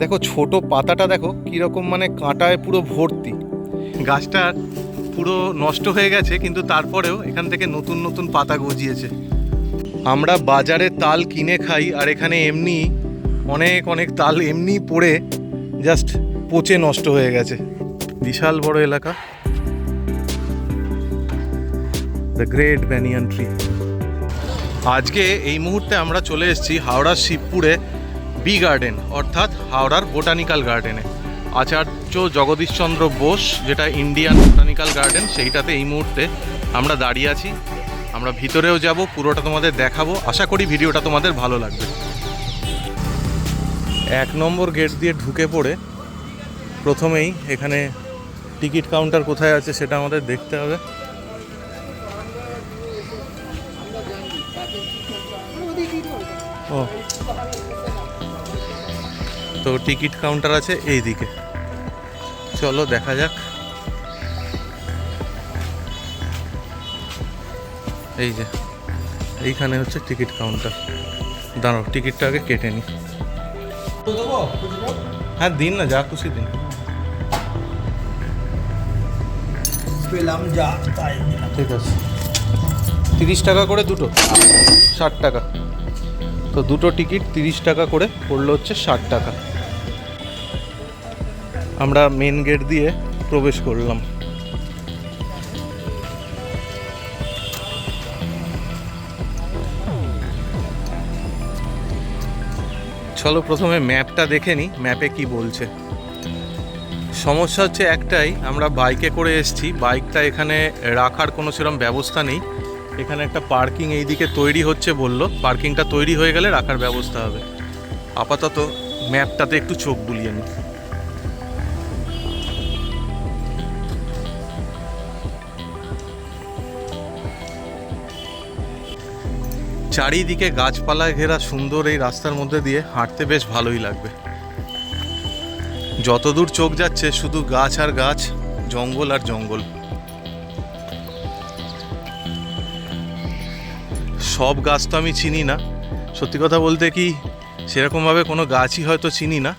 দেখো, ছোট পাতাটা দেখো, কীরকম মানে কাঁটায় পুরো ভর্তি। গাছটা পুরো নষ্ট হয়ে গেছে, কিন্তু তারপরেও এখান থেকে নতুন নতুন পাতা গজিয়েছে। আমরা বাজারে তাল কিনে খাই, আর এখানে এমনি অনেক অনেক তাল এমনি পড়ে, জাস্ট পচে নষ্ট হয়ে গেছে। বিশাল বড় এলাকা। দ্য গ্রেট ব্যানিয়ান ট্রি আজকে এই মুহূর্তে আমরা চলে এসেছি হাওড়ার শিবপুরে বি গার্ডেন, অর্থাৎ হাওড়ার বোটানিক্যাল গার্ডেনে। আচার্য জগদীশচন্দ্র বোস, যেটা ইন্ডিয়ান বোটানিক্যাল গার্ডেন, সেইটাতে এই মুহূর্তে আমরা দাঁড়িয়ে আছি। আমরা ভিতরেও যাব, পুরোটা তোমাদের দেখাবো। আশা করি ভিডিওটা তোমাদের ভালো লাগবে। এক নম্বর গেট দিয়ে ঢুকে পড়ে প্রথমেই এখানে টিকিট কাউন্টার কোথায় আছে সেটা আমাদের দেখতে হবে। তো টিকিট কাউন্টার আছে এই দিকে চলো দেখা যাক। এই যে এইখানে হচ্ছে টিকিট কাউন্টার। দাঁড়াও টিকিটটা আগে কেটে নি। হ্যাঁ দিন না যা খুশি দিন। পেলাম যা তাই ঠিক আছে। তিরিশ টাকা করে দুটো ষাট টাকা। তো দুটো টিকিট তিরিশ টাকা করে পড়ল হচ্ছে ষাট টাকা। আমরা মেন গেট দিয়ে প্রবেশ করলাম। চলো প্রথমে ম্যাপটা দেখে নিই ম্যাপে কি বলছে। সমস্যা হচ্ছে একটাই, আমরা বাইকে করে এসেছি বাইকটা এখানে রাখার কোনো সেরকম ব্যবস্থা নেই। এখানে একটা পার্কিং এইদিকে তৈরি হচ্ছে বলল পার্কিংটা তৈরি হয়ে গেলে রাখার ব্যবস্থা হবে। আপাতত ম্যাপটাতে একটু চোখ বুলিয়ে নিই চারিদিকে গাছপালায় ঘেরা সুন্দর এই রাস্তার মধ্যে দিয়ে হাঁটতে বেশ ভালোই লাগবে। যতদূর চোখ যাচ্ছে, শুধু গাছ আর গাছ, জঙ্গল আর জঙ্গল। সব গাছ তো আমি চিনি না। সত্যি কথা বলতে কি, সেরকমভাবে কোনো গাছই হয়তো চিনি না।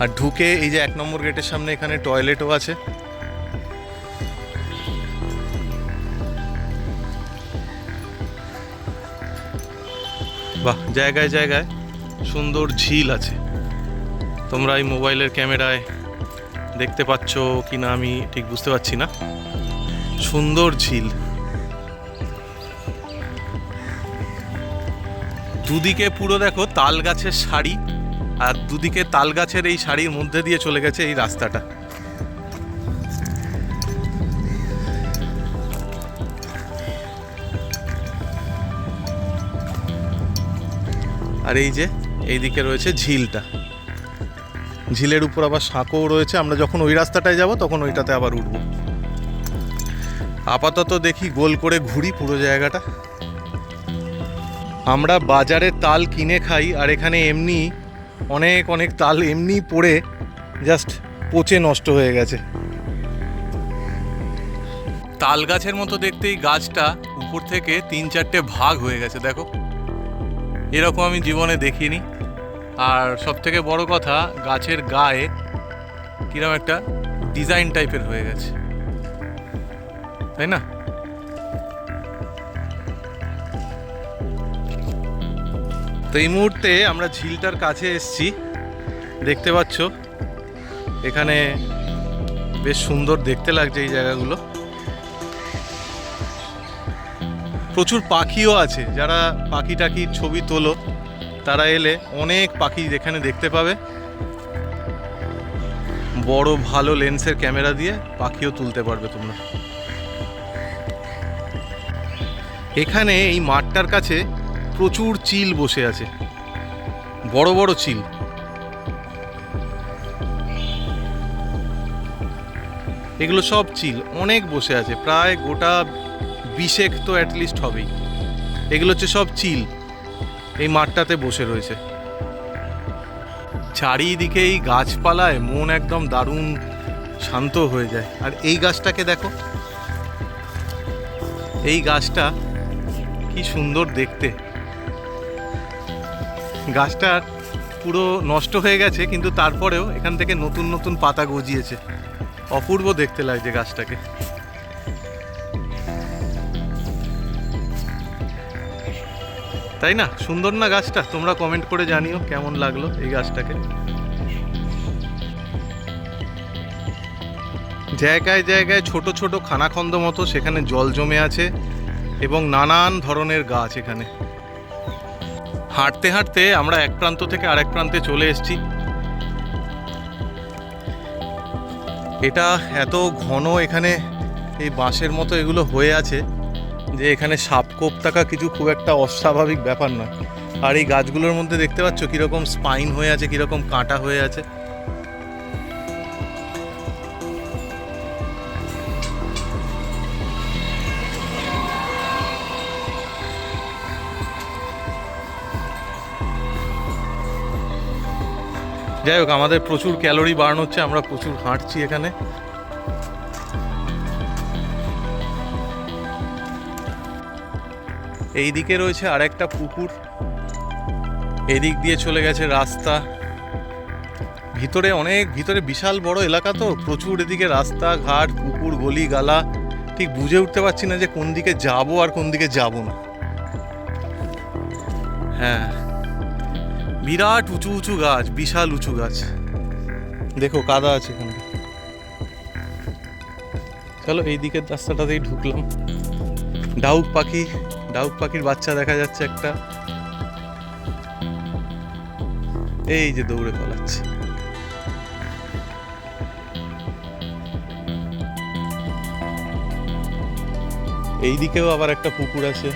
আর ঢুকে এই যে এক নম্বর গেটের সামনে এখানে টয়লেটও আছে। বাহ, জায়গায় জায়গায় সুন্দর ঝিল আছে। তোমরা এই মোবাইলের ক্যামেরায় দেখতে পাচ্ছ কি না আমি ঠিক বুঝতে পারছি না। সুন্দর ঝিল। দুদিকে পুরো দেখো তাল গাছের শাড়ি আর দুদিকে তাল গাছের এই শাড়ির মধ্যে দিয়ে চলে গেছে এই রাস্তাটা। আর এই যে এইদিকে রয়েছে ঝিলটা। ঝিলের উপর আবার সাঁকোও রয়েছে। আমরা যখন ওই রাস্তাটায় যাব, তখন ওইটাতে আবার উঠবো। আপাতত দেখি গোল করে ঘুরি পুরো জায়গাটা। আমরা বাজারে তাল কিনে খাই, আর এখানে এমনি, অনেক অনেক তাল এমনি পড়ে, জাস্ট পচে নষ্ট হয়ে গেছে। তাল গাছের মতো দেখতেই গাছটা উপর থেকে তিন চারটে ভাগ হয়ে গেছে, দেখো। এরকম আমি জীবনে দেখিনি। আর সব থেকে বড় কথা, গাছের গায়ে কিরম একটা ডিজাইন টাইপের হয়ে গেছে। তাই না? তো এই মুহূর্তে আমরা ঝিলটার কাছে এসছি। দেখতে পাচ্ছ, এখানে বেশ সুন্দর দেখতে লাগছে এই জায়গাগুলো। প্রচুর পাখিও আছে, যারা পাখি টাকির ছবি তোলো। তারা এলে অনেক পাখি এখানে দেখতে পাবে। বড় ভালো লেন্সের ক্যামেরা দিয়ে পাখিও তুলতে পারবে তোমরা। এখানে এই মাঠটার কাছে প্রচুর চিল বসে আছে। বড় বড় চিল। এগুলো সব চিল, অনেক বসে আছে, প্রায় গোটা বিশেক তো অ্যাটলিস্ট হবেই। এগুলো হচ্ছে সব চিল। এই মাঠটাতে বসে রয়েছে। চারিদিকে এই গাছপালায় মন একদম দারুণ শান্ত হয়ে যায়। আর এই গাছটাকে দেখো। এই গাছটা কি সুন্দর দেখতে। গাছটা পুরো নষ্ট হয়ে গেছে, কিন্তু তারপরেও এখান থেকে নতুন নতুন পাতা গজিয়েছে। অপূর্ব দেখতে লাগছে গাছটাকে। তাই না? সুন্দর না গাছটা? তোমরা কমেন্ট করে জানিও কেমন লাগল এই গাছটাকে। জায়গায় জায়গায় ছোট ছোট খানাখন্দ মতো সেখানে জল জমে আছে এবং নানান ধরনের গাছ এখানে। হাঁটতে হাঁটতে আমরা এক প্রান্ত থেকে আরেক প্রান্তে চলে এসেছি। এটা এত ঘন এখানে এই বাঁশের মতো এগুলো হয়ে আছে। যে এখানে সাপ কোপ থাকা কিছু খুব একটা অস্বাভাবিক ব্যাপার নয়। আর এই গাছগুলোর মধ্যে দেখতে পাচ্ছ কীরকম স্পাইন হয়ে আছে, কীরকম কাঁটা হয়ে আছে। যাই হোক, আমাদের প্রচুর ক্যালোরি বার্ন হচ্ছে, আমরা প্রচুর হাঁটছি এখানে। এই দিকে রয়েছে আরেকটা পুকুর। এদিক দিয়ে চলে গেছে রাস্তা। ভিতরে অনেক, ভিতরে বিশাল বড় এলাকা তো, প্রচুর এদিকে রাস্তা, ঘাট, পুকুর গলি গালা ঠিক বুঝে উঠতে পারছি না যে কোন দিকে যাব আর কোন দিকে যাব না। হ্যাঁ। বিরাট উঁচু উঁচু গাছ, বিশাল উঁচু গাছ। দেখো কাদা আছে এখানে। চলো এই দিকের রাস্তাটাতেই ঢুকলাম। ডাউক পাখি। ডাউক পাখির বাচ্চা দেখা যাচ্ছে একটা। এই যে দৌড়ে পালাচ্ছে। এই দিকেও আবার একটা পুকুর আছে।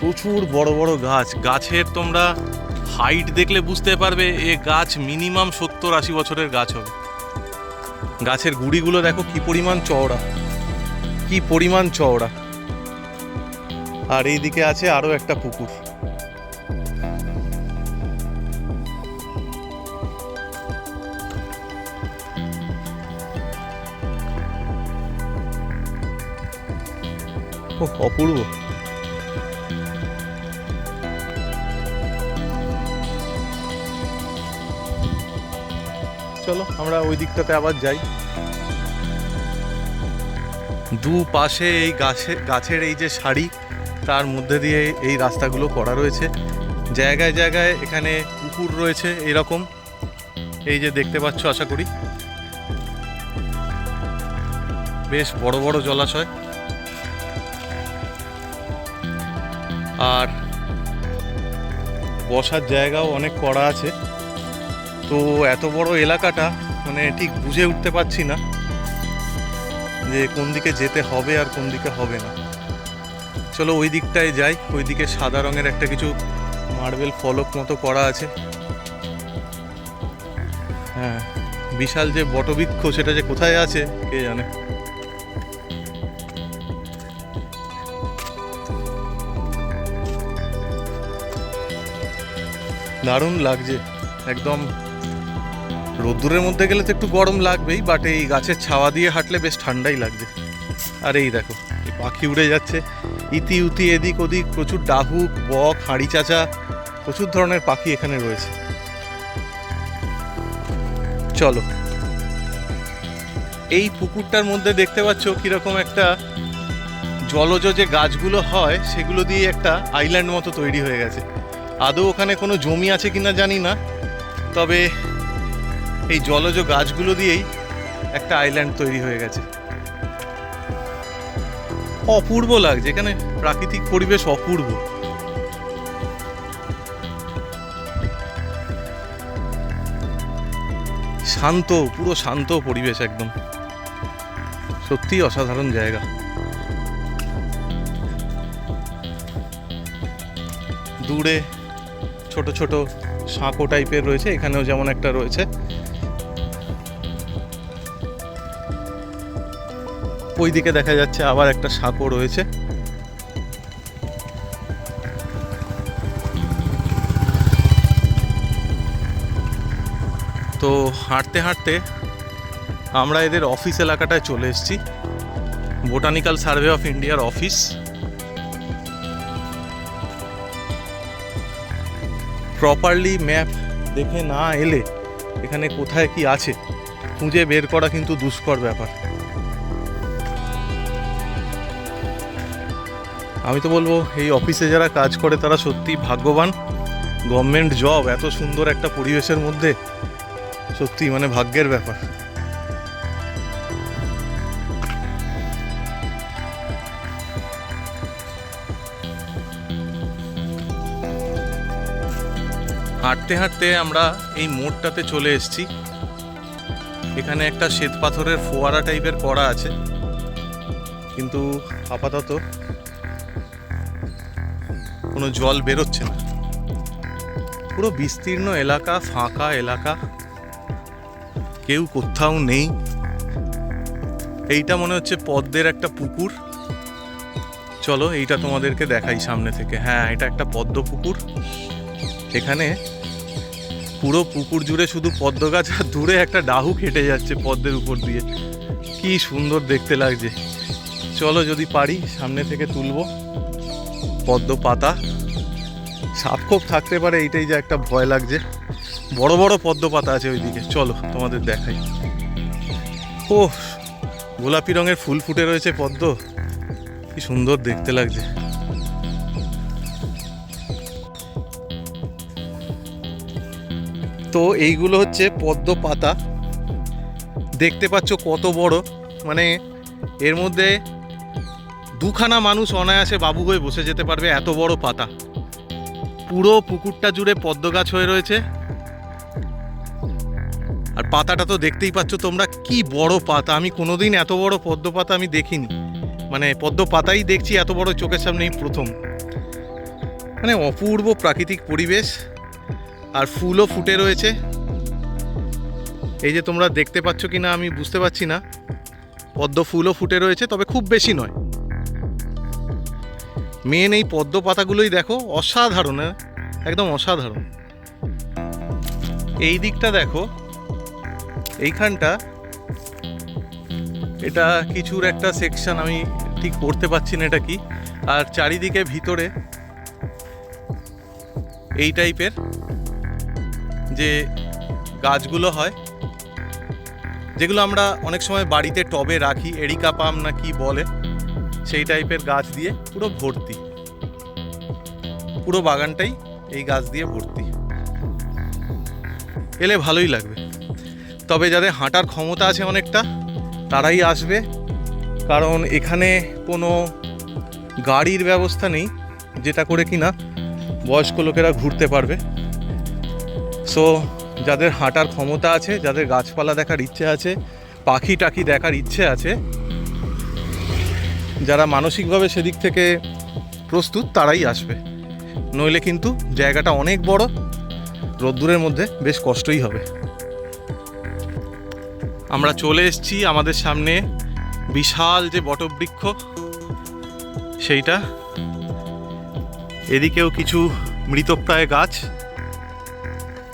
প্রচুর বড় বড় গাছ। গাছের তোমরা হাইট দেখলে বুঝতে পারবে, এ গাছ মিনিমাম সত্তর আশি বছরের গাছ হবে। গাছের গুড়িগুলো দেখো কি পরিমাণ চওড়া। কি পরিমাণ চওড়া। আর এইদিকে আছে আরও একটা পুকুর। অপূর্ব। চলো, আমরা ওই দিকটাতে আবার যাই। দু পাশে এই গাছে গাছের এই যে সারি তার মধ্যে দিয়ে এই রাস্তাগুলো করা রয়েছে। জায়গায় জায়গায় এখানে পুকুর রয়েছে এরকম। এই যে দেখতে পাচ্ছ, আশা করি। বেশ বড় বড় জলাশয়। আর বসার জায়গাও অনেক করা আছে। তো এত বড় এলাকাটা মানে ঠিক বুঝে উঠতে পারছি না যে কোন দিকে যেতে হবে আর কোন দিকে হবে না। চলো ওই দিকটায় যাই। ওই দিকে সাদা রঙের একটা কিছু মার্বেল ফলক মতো করা আছে। হ্যাঁ বিশাল যে বটবৃক্ষ সেটা যে কোথায় আছে, কে জানে? দারুণ লাগছে। একদম রোদ্দুরের মধ্যে গেলে তো একটু গরম লাগবেই বাট এই গাছের ছাওয়া দিয়ে হাঁটলে বেশ ঠান্ডাই লাগছে। আর এই দেখো পাখি উড়ে যাচ্ছে। ইতি, উতি, এদিক, ওদিক, প্রচুর ডাহুক, বক, হাঁড়ি চাচা, প্রচুর ধরনের পাখি এখানে রয়েছে। চলো। এই পুকুরটার মধ্যে দেখতে পাচ্ছ কীরকম একটা জলজ যে গাছগুলো হয়, সেগুলো দিয়ে একটা আইল্যান্ড মতো তৈরি হয়ে গেছে। আদৌ ওখানে কোনো জমি আছে কিনা জানি না, তবে এই জলজ গাছগুলো দিয়েই একটা আইল্যান্ড তৈরি হয়ে গেছে। অপূর্ব লাগছে এখানে প্রাকৃতিক পরিবেশ অপূর্ব। শান্ত, পুরো শান্ত পরিবেশ একদম। সত্যিই অসাধারণ জায়গা। দূরে ছোট ছোট সাঁকো টাইপের রয়েছে, এখানেও যেমন একটা রয়েছে। ওইদিকে দেখা যাচ্ছে আবার একটা সাঁকো রয়েছে। তো হাঁটতে হাঁটতে আমরা এদের অফিস এলাকাটায় চলে এসেছি। বোটানিক্যাল সার্ভে অফ ইন্ডিয়ার অফিস। প্রপারলি ম্যাপ দেখে না এলে এখানে কোথায় কি আছে খুঁজে বের করা কিন্তু দুষ্কর ব্যাপার। আমি তো বলব, এই অফিসে যারা কাজ করে তারা সত্যি ভাগ্যবান। গভর্নমেন্ট জব এত সুন্দর একটা পরিবেশের মধ্যে। সত্যি মানে ভাগ্যের ব্যাপার। হাঁটতে হাঁটতে আমরা এই মোড়টাতে চলে এসেছি। এখানে একটা শ্বেত পাথরের ফোয়ারা টাইপের করা আছে। কিন্তু আপাতত কোনো জল বেরোচ্ছে না। পুরো বিস্তীর্ণ এলাকা ফাঁকা এলাকা। কেউ কোথাও নেই। এইটা মনে হচ্ছে পদ্মের একটা পুকুর। চলো এইটা তোমাদেরকে দেখাই সামনে থেকে। হ্যাঁ এটা একটা পদ্ম পুকুর। এখানে পুরো পুকুর জুড়ে শুধু পদ্ম গাছ আর দূরে একটা ডাহু কেটে যাচ্ছে পদ্মের উপর দিয়ে। কি সুন্দর দেখতে লাগছে। চলো যদি পারি সামনে থেকে তুলবো। পদ্ম পাতা। সাপ খোপ থাকতে পারে, এইটাই যে একটা ভয় লাগছে। বড় বড় পদ্ম পাতা আছে ওইদিকে। চলো, তোমাদের দেখাই। ও গোলাপি রঙের ফুল ফুটে রয়েছে পদ্ম। কি সুন্দর দেখতে লাগছে। তো এইগুলো হচ্ছে পদ্ম পাতা। দেখতে পাচ্ছ কত বড়। মানে এর মধ্যে দুখানা মানুষ অনায়াসে বাবু হয়ে বসে যেতে পারবে এত বড় পাতা। পুরো পুকুরটা জুড়ে পদ্ম গাছ হয়ে রয়েছে। আর পাতাটা তো দেখতেই পাচ্ছ তোমরা কি বড় পাতা। আমি কোনোদিন এত বড় পদ্ম পাতা আমি দেখিনি। মানে পদ্ম পাতাই দেখছি এত বড় চোখের সামনেই প্রথম। মানে অপূর্ব প্রাকৃতিক পরিবেশ আর ফুলও ফুটে রয়েছে। এই যে তোমরা দেখতে পাচ্ছ কি না আমি বুঝতে পারছি না। পদ্ম ফুলও ফুটে রয়েছে, তবে খুব বেশি নয়। মেন এই পদ্ম পাতাগুলোই দেখো অসাধারণ হ্যাঁ? একদম অসাধারণ। এই দিকটা দেখো, এইখানটা, এটা কিছুর একটা সেকশন আমি ঠিক পড়তে পারছি না এটা কি। আর চারিদিকে ভিতরে এই টাইপের যে গাছগুলো হয়, যেগুলো আমরা অনেক সময় বাড়িতে টবে রাখি, এরিকা পাম না কি বলে। সেই টাইপের গাছ দিয়ে পুরো ভর্তি। পুরো বাগানটাই এই গাছ দিয়ে ভর্তি। এলে ভালোই লাগবে। তবে যাদের হাঁটার ক্ষমতা আছে অনেকটা, তারাই আসবে। কারণ এখানে কোনো গাড়ির ব্যবস্থা নেই, যেটা করে কিনা বয়স্ক লোকেরা ঘুরতে পারবে। সো যাদের হাঁটার ক্ষমতা আছে, যাদের গাছপালা দেখার ইচ্ছে আছে পাখি টাকি দেখার ইচ্ছে আছে যারা মানসিকভাবে সেদিক থেকে প্রস্তুত, তারাই আসবে। নইলে কিন্তু জায়গাটা অনেক বড়, রোদ্দুরের মধ্যে বেশ কষ্টই হবে। আমরা চলে এসেছি আমাদের সামনে বিশাল যে বটবৃক্ষ, সেইটা। এদিকেও কিছু মৃতপ্রায় গাছ,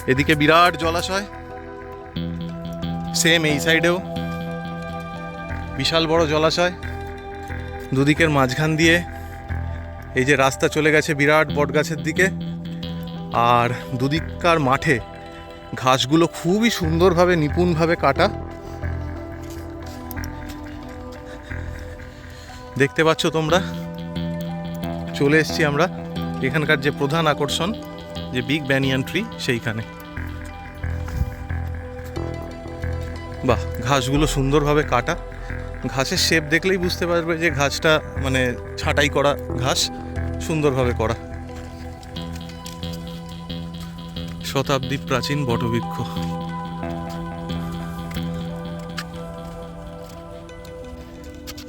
এদিকে বিরাট জলাশয় সেম এই সাইডেও বিশাল বড় জলাশয়। দুদিকের মাঝখান দিয়ে এই যে রাস্তা চলে গেছে বিরাট বট গাছের দিকে, আর দুদিককার মাঠে ঘাসগুলো খুবই সুন্দরভাবে, নিপুণভাবে কাটা। দেখতে পাচ্ছ তোমরা? চলে এসছি আমরা এখানকার যে প্রধান আকর্ষণ, যে বিগ ব্যানিয়ান ট্রি সেইখানে। বাহ, ঘাসগুলো সুন্দরভাবে কাটা। ঘাসের শেপ দেখলেই বুঝতে পারবে যে ঘাসটা মানে ছাঁটাই করা ঘাস, সুন্দরভাবে করা। শতাব্দী প্রাচীন বটবৃক্ষ।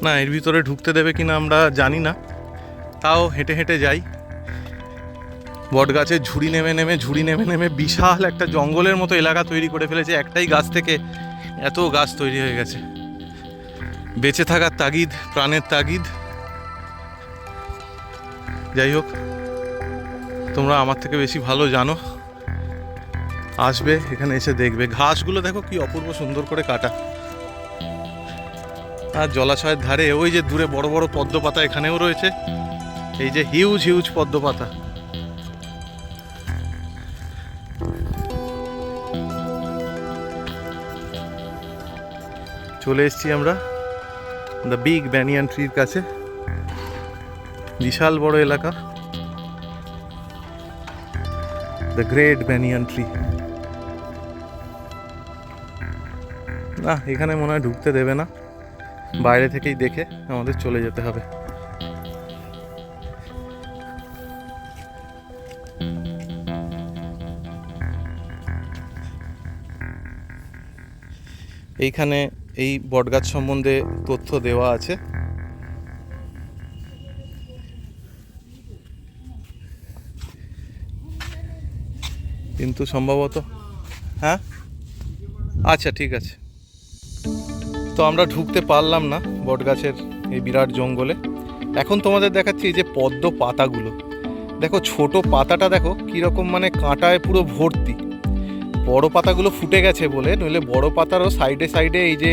না, এর ভিতরে ঢুকতে দেবে কিনা আমরা জানি না। তাও হেঁটে হেঁটে যাই। বট গাছের ঝুড়ি নেমে নেমে, ঝুড়ি নেমে নেমে বিশাল একটা জঙ্গলের মতো এলাকা তৈরি করে ফেলেছে। একটাই গাছ থেকে এত গাছ তৈরি হয়ে গেছে। বেঁচে থাকার তাগিদ, প্রাণের তাগিদ। যাই হোক, তোমরা আমার থেকে বেশি ভালো জানো। আসবে, এখানে এসে দেখবে। ঘাসগুলো দেখো কি অপূর্ব সুন্দর করে কাটা। আর জলাশয়ের ধারে ওই যে দূরে বড় বড় পদ্ম পাতা এখানেও রয়েছে। এই যে হিউজ হিউজ পদ্ম পাতা চলে এসেছি আমরা। দ্য বিগ ব্যানিয়ান ট্রির কাছে। বিশাল বড় এলাকা। দ্য গ্রেট ব্যানিয়ান ট্রি না এখানে মনে হয় ঢুকতে দেবে না। বাইরে থেকেই দেখে আমাদের চলে যেতে হবে। এইখানে এই বটগাছ সম্বন্ধে তথ্য দেওয়া আছে। কিন্তু সম্ভবত হ্যাঁ? আচ্ছা ঠিক আছে। তো আমরা ঢুকতে পারলাম না বটগাছের এই বিরাট জঙ্গলে। এখন তোমাদের দেখাচ্ছি এই যে পদ্ম পাতাগুলো। দেখো, ছোট পাতাটা দেখো, কীরকম মানে কাঁটায় পুরো ভর্তি। বড় পাতাগুলো ফুটে গেছে বলে, নইলে বড় পাতারও সাইডে সাইডে এই যে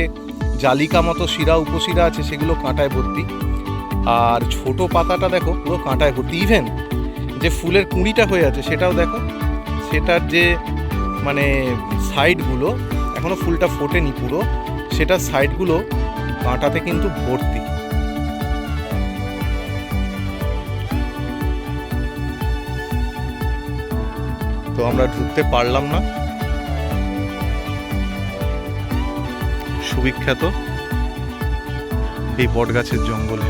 জালিকা মতো শিরা, উপশিরা আছে, সেগুলো কাঁটায় ভর্তি। আর ছোট পাতাটা দেখো, পুরো কাঁটায় ভর্তি। ইভেন যে ফুলের কুঁড়িটা হয়ে আছে, সেটাও দেখো। সেটার যে মানে সাইডগুলো এখনও ফুলটা ফোটেনি পুরো, সেটার সাইডগুলো কাঁটাতে কিন্তু ভর্তি। তো আমরা ঢুকতে পারলাম না। সুবিখ্যাত এই বটগাছের জঙ্গলে।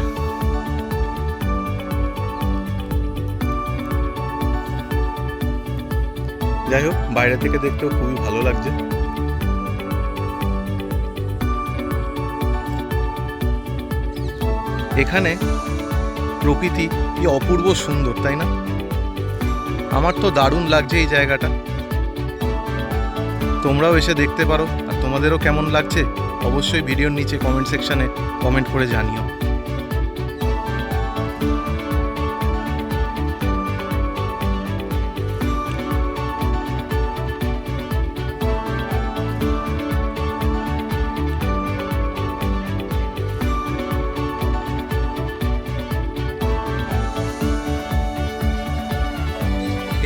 যাই হোক, বাইরে থেকে দেখতেও খুবই ভালো লাগছে। এখানে প্রকৃতি কি অপূর্ব সুন্দর, তাই না? আমার তো দারুণ লাগছে এই জায়গাটা। তোমরাও এসে দেখতে পারো, আর তোমাদেরও কেমন লাগছে? অবশ্যই ভিডিওর নিচে কমেন্ট সেকশনে কমেন্ট করে জানিও।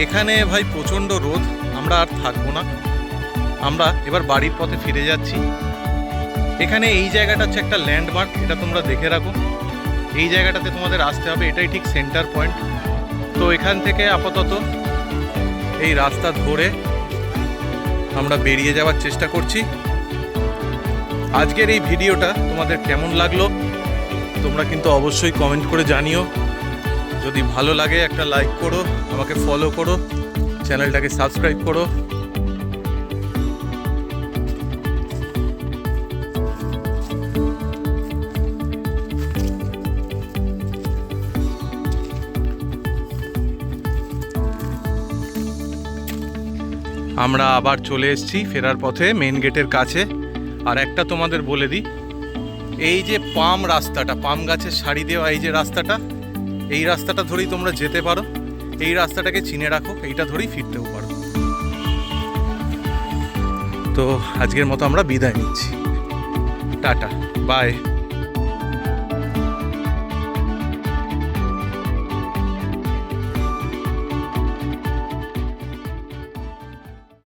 এখানে ভাই প্রচণ্ড রোদ, আমরা আর থাকব না। আমরা এবার বাড়ির পথে ফিরে যাচ্ছি। এখানে এই জায়গাটা হচ্ছে একটা ল্যান্ডমার্ক এটা তোমরা দেখে রাখো। এই জায়গাটাতে তোমাদের আসতে হবে, এটাই ঠিক সেন্টার পয়েন্ট তো এখান থেকে আপাতত এই রাস্তা ধরে আমরা বেরিয়ে যাওয়ার চেষ্টা করছি। আজকের এই ভিডিওটা তোমাদের কেমন লাগল, তোমরা কিন্তু অবশ্যই কমেন্ট করে জানিও। যদি ভালো লাগে একটা লাইক করো, আমাকে ফলো করো চ্যানেলটাকে সাবস্ক্রাইব করো। আমরা আবার চলে এসেছি ফেরার পথে মেন গেটের কাছে। আর একটা তোমাদের বলে দিই, এই যে পাম রাস্তাটা, পাম গাছের সারি দেওয়া এই যে রাস্তাটা, এই রাস্তাটা ধরেই তোমরা যেতে পারো। এই রাস্তাটাকে চিনে রাখো, এইটা ধরেই ফিরতেও পারো। তো আজকের মতো আমরা বিদায় নিচ্ছি। Tata bye